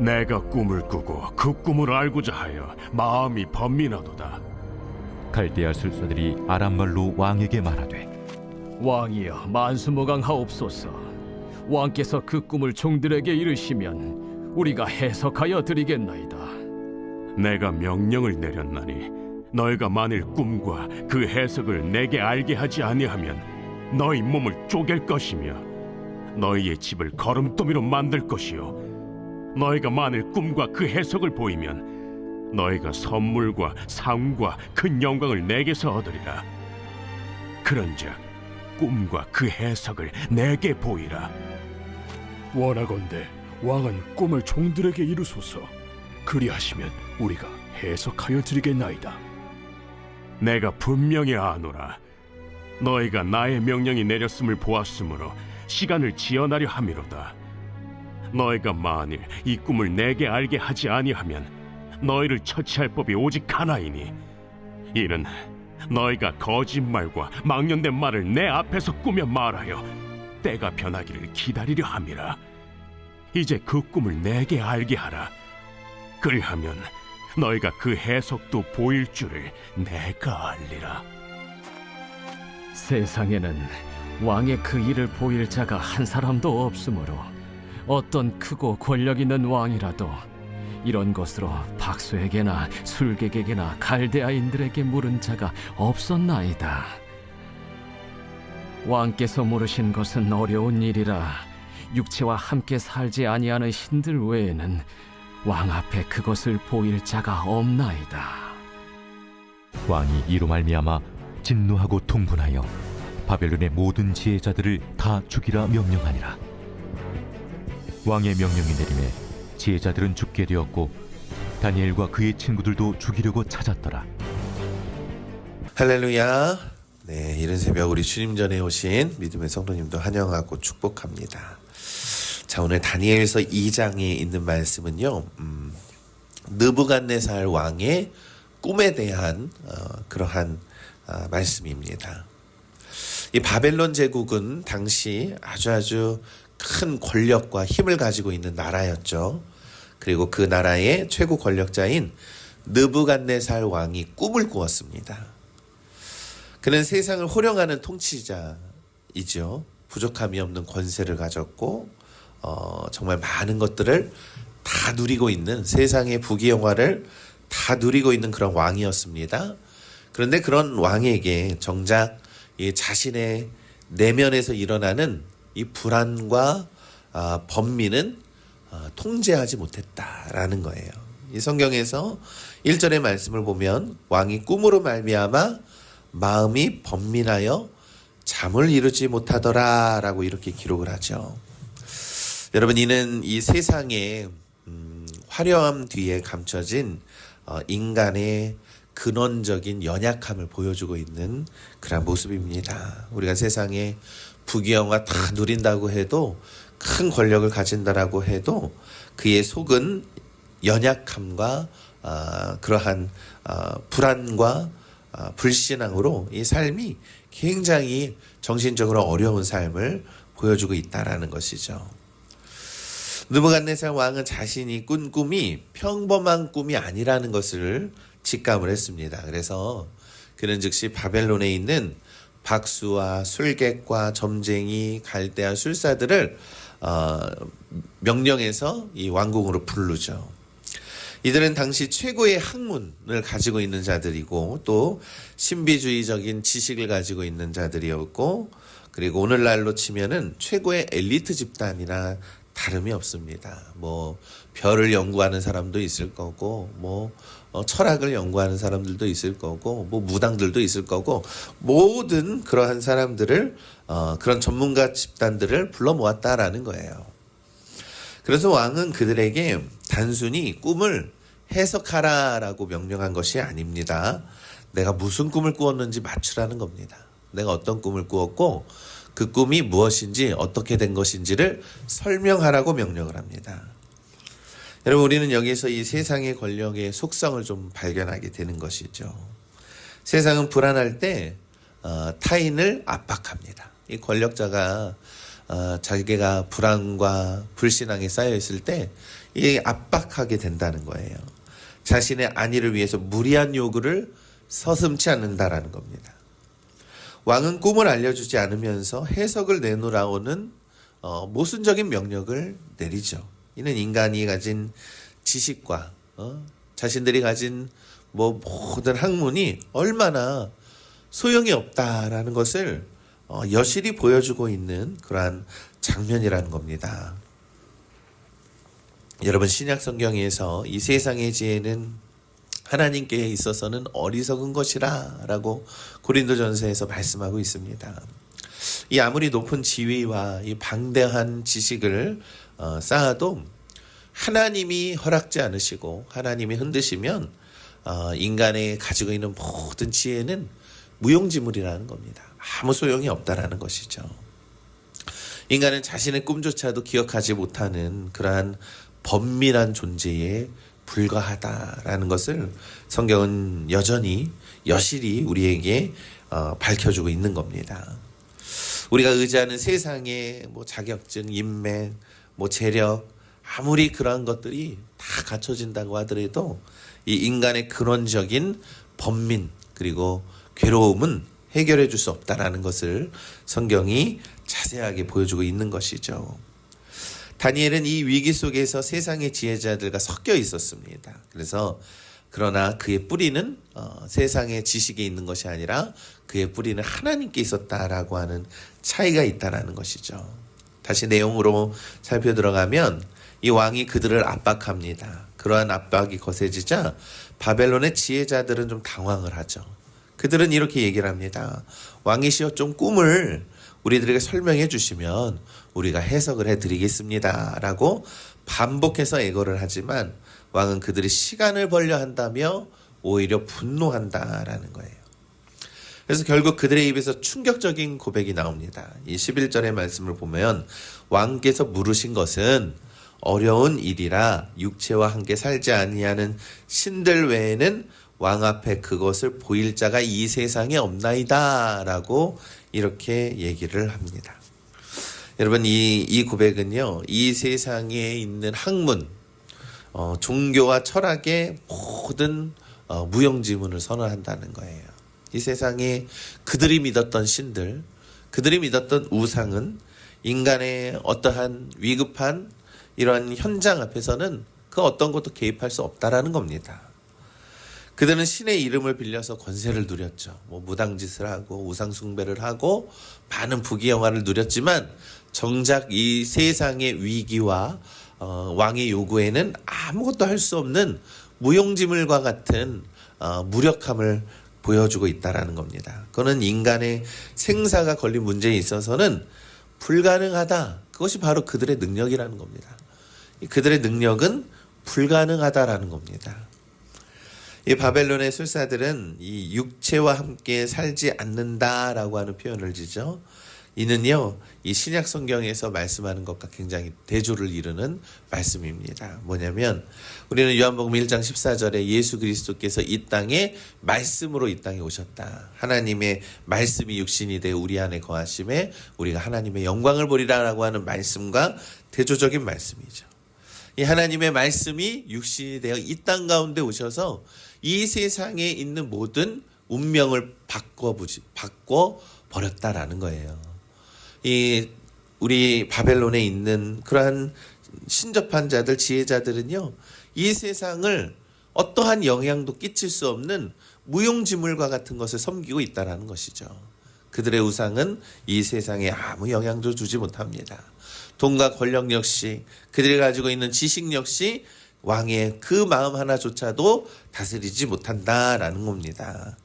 내가 꿈을 꾸고 그 꿈을 알고자 하여 마음이 번민하도다. 갈대아 술사들이 아람말로 왕에게 말하되 왕이여 만수무강하옵소서. 왕께서 그 꿈을 종들에게 이르시면 우리가 해석하여 드리겠나이다. 내가 명령을 내렸나니 너희가 만일 꿈과 그 해석을 내게 알게 하지 아니하면 너희 몸을 쪼갤 것이며 너희의 집을 거름더미로 만들 것이요 너희가 만일 꿈과 그 해석을 보이면 너희가 선물과 상과 큰 영광을 내게서 얻으리라 그런즉 꿈과 그 해석을 내게 보이라 원하건대 왕은 꿈을 종들에게 이루소서 그리하시면 우리가 해석하여 드리겠나이다 내가 분명히 아노라. 너희가 나의 명령이 내렸음을 보았으므로 시간을 지연하려 함이로다. 너희가 만일 이 꿈을 내게 알게 하지 아니하면 너희를 처치할 법이 오직 하나이니 이는 너희가 거짓말과 망령된 말을 내 앞에서 꾸며 말하여 때가 변하기를 기다리려 함이라. 이제 그 꿈을 내게 알게 하라. 그리하면 너희가 그 해석도 보일 줄을 내가 알리라. 세상에는 왕의 그 일을 보일 자가 한 사람도 없으므로 어떤 크고 권력 있는 왕이라도 이런 것으로 박수에게나 술객에게나 갈대아인들에게 물은 자가 없었나이다. 왕께서 물으신 것은 어려운 일이라 육체와 함께 살지 아니하는 신들 외에는 왕 앞에 그것을 보일 자가 없나이다. 왕이 이로 말미암아 진노하고 통분하여 바벨론의 모든 지혜자들을 다 죽이라 명령하니라 왕의 명령이 내림에 지혜자들은 죽게 되었고 다니엘과 그의 친구들도 죽이려고 찾았더라 할렐루야. 네, 이른 새벽 우리 주님 전에 오신 믿음의 성도님도 환영하고 축복합니다. 자, 오늘 다니엘서 2장에 있는 말씀은요. 음, 느부갓네살 왕의 꿈에 대한 어, 그러한 어, 말씀입니다. 이 바벨론 제국은 당시 아주 아주 큰 권력과 힘을 가지고 있는 나라였죠. 그리고 그 나라의 최고 권력자인 느부갓네살 왕이 꿈을 꾸었습니다. 그는 세상을 호령하는 통치자이죠. 부족함이 없는 권세를 가졌고 어, 정말 많은 것들을 다 누리고 있는 세상의 부귀영화를 다 누리고 있는 그런 왕이었습니다. 그런데 그런 왕에게 정작 이 자신의 내면에서 일어나는 이 불안과 아, 번민은 아, 통제하지 못했다라는 거예요. 이 성경에서 1절의 말씀을 보면 왕이 꿈으로 말미암아 마음이 번민하여 잠을 이루지 못하더라라고 이렇게 기록을 하죠. 여러분 이는 이 세상의 음, 화려함 뒤에 감춰진 어, 인간의 근원적인 연약함을 보여주고 있는 그런 모습입니다. 우리가 세상에 부귀영화 다 누린다고 해도 큰 권력을 가진다라고 해도 그의 속은 연약함과 아, 그러한 아, 불안과 아, 불신앙으로 이 삶이 굉장히 정신적으로 어려운 삶을 보여주고 있다라는 것이죠. 느부갓네살 왕은 자신이 꾼 꿈이 평범한 꿈이 아니라는 것을 직감을 했습니다. 그래서 그는 즉시 바벨론에 있는 박수와 술객과 점쟁이, 갈대아 술사들을 어, 명령해서 이 왕궁으로 부르죠. 이들은 당시 최고의 학문을 가지고 있는 자들이고 또 신비주의적인 지식을 가지고 있는 자들이었고 그리고 오늘날로 치면은 최고의 엘리트 집단이나 다름이 없습니다. 뭐 별을 연구하는 사람도 있을 거고 뭐 어, 철학을 연구하는 사람들도 있을 거고 뭐 무당들도 있을 거고 모든 그러한 사람들을 어, 그런 전문가 집단들을 불러 모았다라는 거예요. 그래서 왕은 그들에게 단순히 꿈을 해석하라라고 명령한 것이 아닙니다. 내가 무슨 꿈을 꾸었는지 맞추라는 겁니다. 내가 어떤 꿈을 꾸었고 그 꿈이 무엇인지 어떻게 된 것인지를 설명하라고 명령을 합니다. 여러분 우리는 여기서 이 세상의 권력의 속성을 좀 발견하게 되는 것이죠. 세상은 불안할 때 어, 타인을 압박합니다. 이 권력자가 어, 자기가 불안과 불신앙에 쌓여 있을 때이 압박하게 된다는 거예요. 자신의 안위를 위해서 무리한 요구를 서슴치 않는다라는 겁니다. 왕은 꿈을 알려주지 않으면서 해석을 내놓으라오는 어, 모순적인 명령을 내리죠. 이는 인간이 가진 지식과 어, 자신들이 가진 뭐 모든 학문이 얼마나 소용이 없다라는 것을 어, 여실히 보여주고 있는 그러한 장면이라는 겁니다. 여러분 신약 성경에서 이 세상의 지혜는 하나님께 있어서는 어리석은 것이라라고 고린도전서에서 말씀하고 있습니다. 이 아무리 높은 지위와 이 방대한 지식을 어, 쌓아도 하나님이 허락지 않으시고 하나님이 흔드시면 어, 인간의 가지고 있는 모든 지혜는 무용지물이라는 겁니다. 아무 소용이 없다라는 것이죠. 인간은 자신의 꿈조차도 기억하지 못하는 그러한 범민한 존재에 불과하다라는 것을 성경은 여전히 여실히 우리에게 어, 밝혀주고 있는 겁니다. 우리가 의지하는 세상의 뭐 자격증, 인맥, 뭐 재력 아무리 그러한 것들이 다 갖춰진다고 하더라도 이 인간의 근원적인 번민 그리고 괴로움은 해결해 줄 수 없다라는 것을 성경이 자세하게 보여주고 있는 것이죠. 다니엘은 이 위기 속에서 세상의 지혜자들과 섞여 있었습니다. 그래서 그러나 그의 뿌리는 어, 세상의 지식에 있는 것이 아니라 그의 뿌리는 하나님께 있었다라고 하는 차이가 있다라는 것이죠. 다시 내용으로 살펴 들어가면 이 왕이 그들을 압박합니다. 그러한 압박이 거세지자 바벨론의 지혜자들은 좀 당황을 하죠. 그들은 이렇게 얘기를 합니다. 왕이시여 좀 꿈을 우리들에게 설명해 주시면 우리가 해석을 해 드리겠습니다. 라고 반복해서 애거를 하지만 왕은 그들이 시간을 벌려 한다며 오히려 분노한다라는 거예요. 그래서 결국 그들의 입에서 충격적인 고백이 나옵니다. 이 11절의 말씀을 보면 왕께서 물으신 것은 어려운 일이라 육체와 함께 살지 아니하는 신들 외에는 왕 앞에 그것을 보일 자가 이 세상에 없나이다라고 이렇게 얘기를 합니다. 여러분 이, 이 고백은요 이 세상에 있는 학문, 어, 종교와 철학의 모든 어, 무용지문을 선언한다는 거예요. 이 세상에 그들이 믿었던 신들, 그들이 믿었던 우상은 인간의 어떠한 위급한 이러한 현장 앞에서는 그 어떤 것도 개입할 수 없다라는 겁니다. 그들은 신의 이름을 빌려서 권세를 누렸죠. 뭐 무당짓을 하고 우상 숭배를 하고 많은 부귀영화를 누렸지만 정작 이 세상의 위기와 어, 왕의 요구에는 아무것도 할 수 없는 무용지물과 같은 어, 무력함을 보여주고 있다라는 겁니다. 그거는 인간의 생사가 걸린 문제에 있어서는 불가능하다. 그것이 바로 그들의 능력이라는 겁니다. 그들의 능력은 불가능하다라는 겁니다. 이 바벨론의 술사들은 이 육체와 함께 살지 않는다라고 하는 표현을 지죠. 이는요, 이 신약 성경에서 말씀하는 것과 굉장히 대조를 이루는 말씀입니다. 뭐냐면, 우리는 요한복음 1장 14절에 예수 그리스도께서 이 땅에 말씀으로 이 땅에 오셨다. 하나님의 말씀이 육신이 되어 우리 안에 거하심에 우리가 하나님의 영광을 보리라라고 하는 말씀과 대조적인 말씀이죠. 이 하나님의 말씀이 육신이 되어 이 땅 가운데 오셔서 이 세상에 있는 모든 운명을 바꿔 버렸다라는 거예요. 이 우리 바벨론에 있는 그러한 신접한 자들 지혜자들은요. 이 세상을 어떠한 영향도 끼칠 수 없는 무용지물과 같은 것을 섬기고 있다라는 것이죠. 그들의 우상은 이 세상에 아무 영향도 주지 못합니다. 돈과 권력 역시 그들이 가지고 있는 지식 역시 왕의 그 마음 하나조차도 다스리지 못한다라는 겁니다.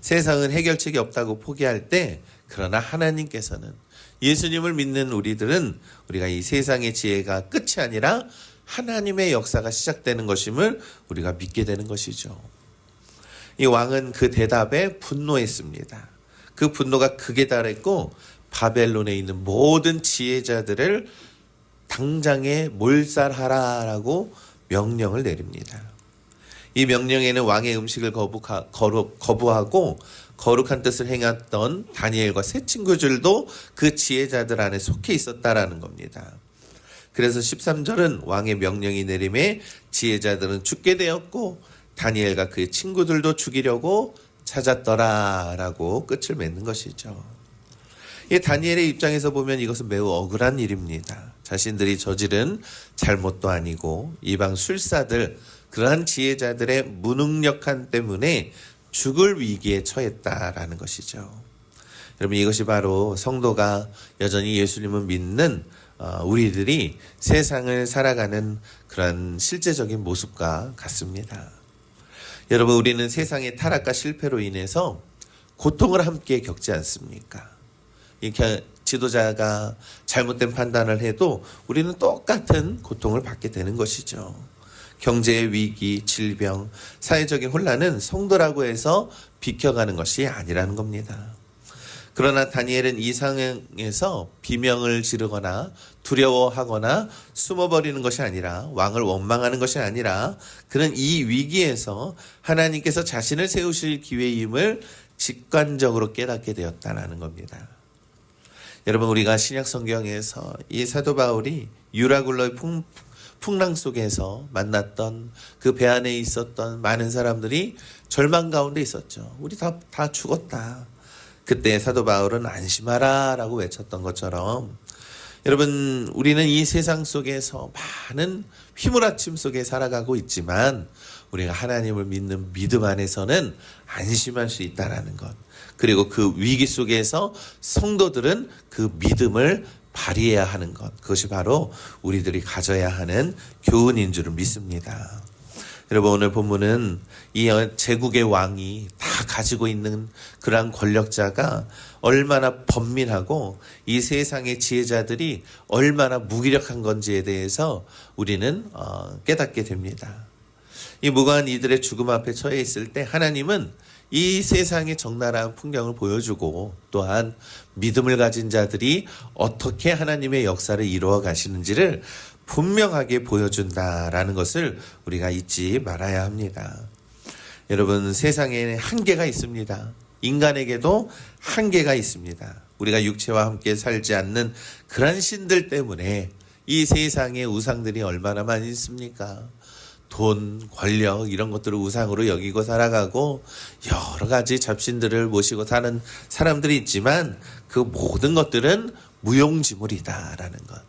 세상은 해결책이 없다고 포기할 때 그러나 하나님께서는 예수님을 믿는 우리들은 우리가 이 세상의 지혜가 끝이 아니라 하나님의 역사가 시작되는 것임을 우리가 믿게 되는 것이죠. 이 왕은 그 대답에 분노했습니다. 그 분노가 극에 달했고 바벨론에 있는 모든 지혜자들을 당장에 몰살하라라고 명령을 내립니다. 이 명령에는 왕의 음식을 거부하고 거룩한 뜻을 행했던 다니엘과 세 친구들도 그 지혜자들 안에 속해 있었다라는 겁니다. 그래서 13절은 왕의 명령이 내림에 지혜자들은 죽게 되었고 다니엘과 그의 친구들도 죽이려고 찾았더라라고 끝을 맺는 것이죠. 이 다니엘의 입장에서 보면 이것은 매우 억울한 일입니다. 자신들이 저지른 잘못도 아니고 이방 술사들 그러한 지혜자들의 무능력한 때문에 죽을 위기에 처했다라는 것이죠. 여러분 이것이 바로 성도가 여전히 예수님을 믿는 어, 우리들이 세상을 살아가는 그런 실제적인 모습과 같습니다. 여러분 우리는 세상의 타락과 실패로 인해서 고통을 함께 겪지 않습니까? 이렇게 지도자가 잘못된 판단을 해도 우리는 똑같은 고통을 받게 되는 것이죠. 경제의 위기, 질병, 사회적인 혼란은 성도라고 해서 비켜가는 것이 아니라는 겁니다. 그러나 다니엘은 이 상황에서 비명을 지르거나 두려워하거나 숨어버리는 것이 아니라 왕을 원망하는 것이 아니라 그는 이 위기에서 하나님께서 자신을 세우실 기회임을 직관적으로 깨닫게 되었다는 겁니다. 여러분 우리가 신약 성경에서 이 사도 바울이 유라굴로의 풍, 풍랑 속에서 만났던 그 배 안에 있었던 많은 사람들이 절망 가운데 있었죠. 우리 다, 다 죽었다. 그때 사도 바울은 안심하라 라고 외쳤던 것처럼 여러분 우리는 이 세상 속에서 많은 휘몰아침 속에 살아가고 있지만 우리가 하나님을 믿는 믿음 안에서는 안심할 수 있다라는 것. 그리고 그 위기 속에서 성도들은 그 믿음을 발휘해야 하는 것. 그것이 바로 우리들이 가져야 하는 교훈인 줄을 믿습니다. 여러분 오늘 본문은 이 제국의 왕이 다 가지고 있는 그러한 권력자가 얼마나 번민하고 이 세상의 지혜자들이 얼마나 무기력한 건지에 대해서 우리는 어, 깨닫게 됩니다. 이 무고한 이들의 죽음 앞에 처해 있을 때 하나님은 이 세상의 적나라한 풍경을 보여주고 또한 믿음을 가진 자들이 어떻게 하나님의 역사를 이루어 가시는지를 분명하게 보여준다라는 것을 우리가 잊지 말아야 합니다. 여러분 세상에 한계가 있습니다. 인간에게도 한계가 있습니다. 우리가 육체와 함께 살지 않는 그런 신들 때문에 이 세상의 우상들이 얼마나 많이 있습니까? 돈, 권력 이런 것들을 우상으로 여기고 살아가고 여러 가지 잡신들을 모시고 사는 사람들이 있지만 그 모든 것들은 무용지물이다라는 것.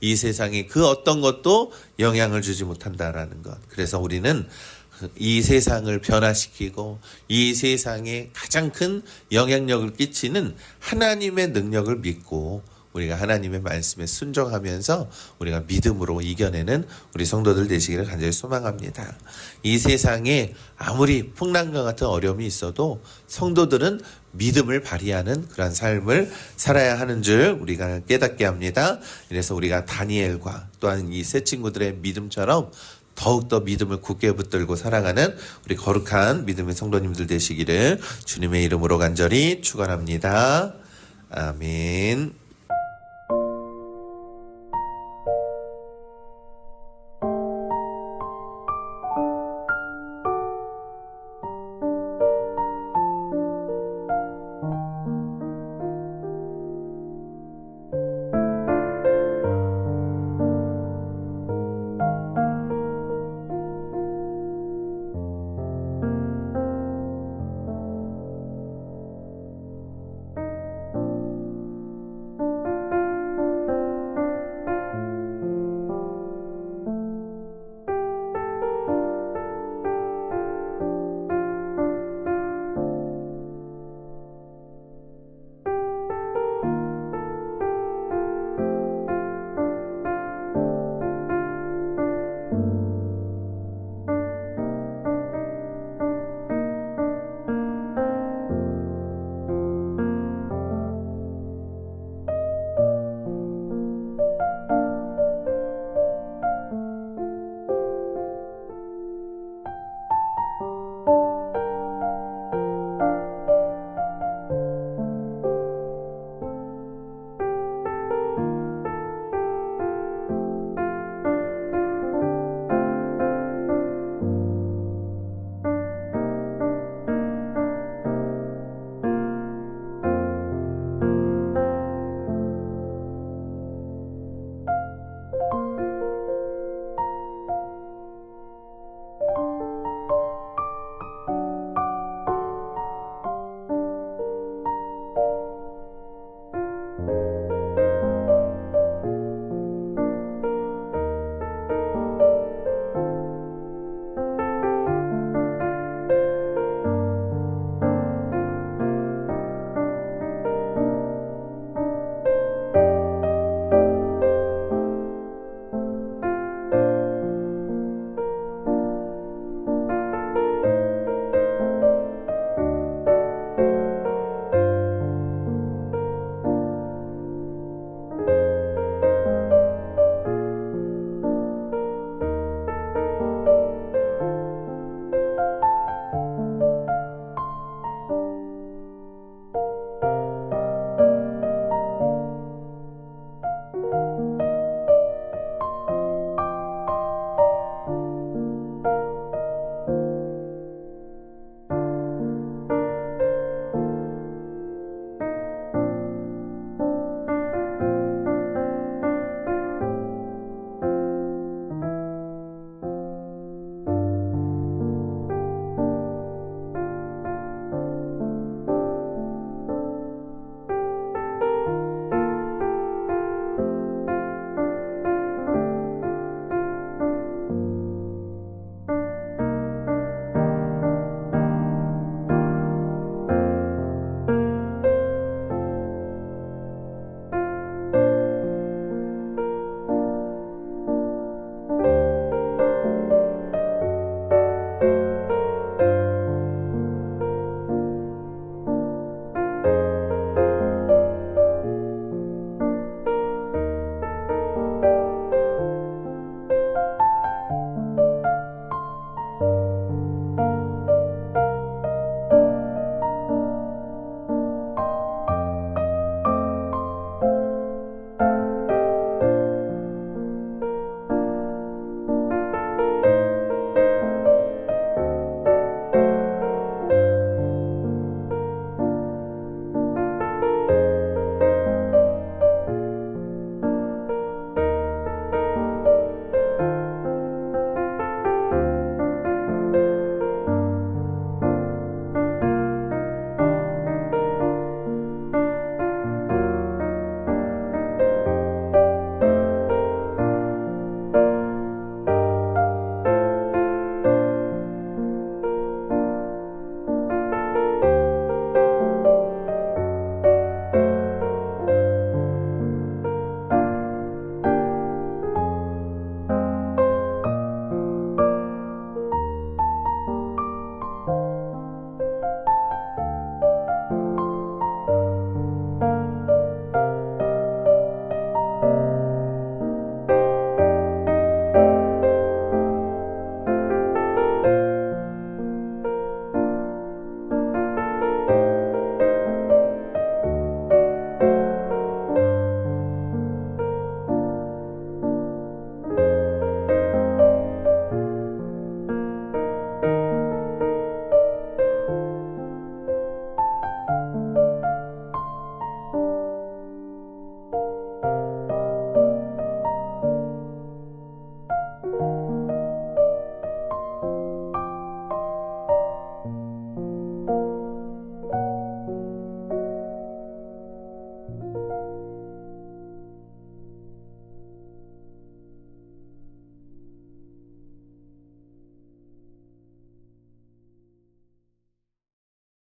이 세상에 그 어떤 것도 영향을 주지 못한다라는 것. 그래서 우리는 이 세상을 변화시키고 이 세상에 가장 큰 영향력을 끼치는 하나님의 능력을 믿고 우리가 하나님의 말씀에 순종하면서 우리가 믿음으로 이겨내는 우리 성도들 되시기를 간절히 소망합니다. 이 세상에 아무리 풍랑과 같은 어려움이 있어도 성도들은 믿음을 발휘하는 그러한 삶을 살아야 하는 줄 우리가 깨닫게 합니다. 그래서 우리가 다니엘과 또한 이 세 친구들의 믿음처럼 더욱더 믿음을 굳게 붙들고 살아가는 우리 거룩한 믿음의 성도님들 되시기를 주님의 이름으로 간절히 축원합니다. 아멘.